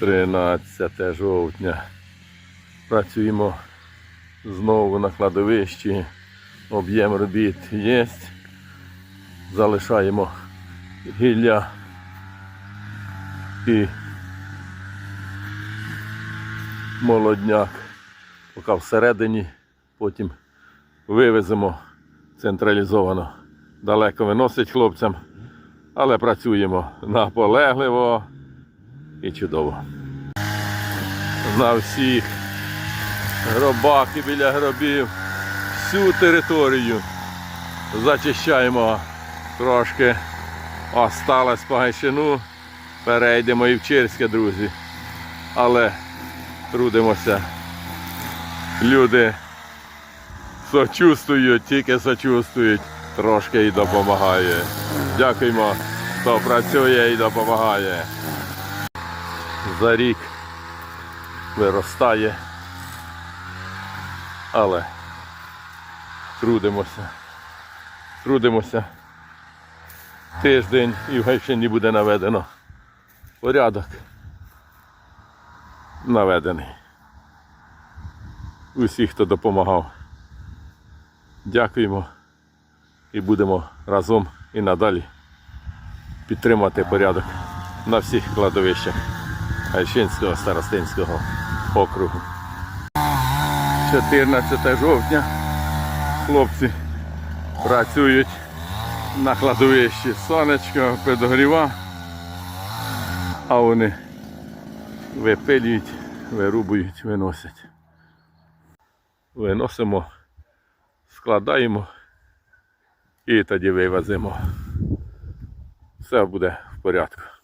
13 жовтня. Працюємо знову на кладовищі. Об'єм робіт є. Залишаємо гілля і молодняк. Поки всередині, потім вивеземо централізовано. Далеко виносить хлопцям, але працюємо наполегливо і чудово. На всіх гробах і біля гробів всю територію зачищаємо трошки. Осталось по. Перейдемо і в Черське, друзі. Але трудимося. Люди сочувствують, тільки сочувствують, трошки і допомагає. Дякуємо, хто працює і допомагає. За рік виростає. Але трудимося. Трудимося. Тиждень і в Гайщині буде наведено. Порядок наведений. Усі, хто допомагав. Дякуємо і будемо разом і надалі підтримати порядок на всіх кладовищах Гайщинського старостинського округу. 14 жовтня хлопці працюють на кладовищі сонечко, підогріва, а вони випилюють, вирубують, виносять. Виносимо, складаємо і тоді вивеземо. Все буде в порядку.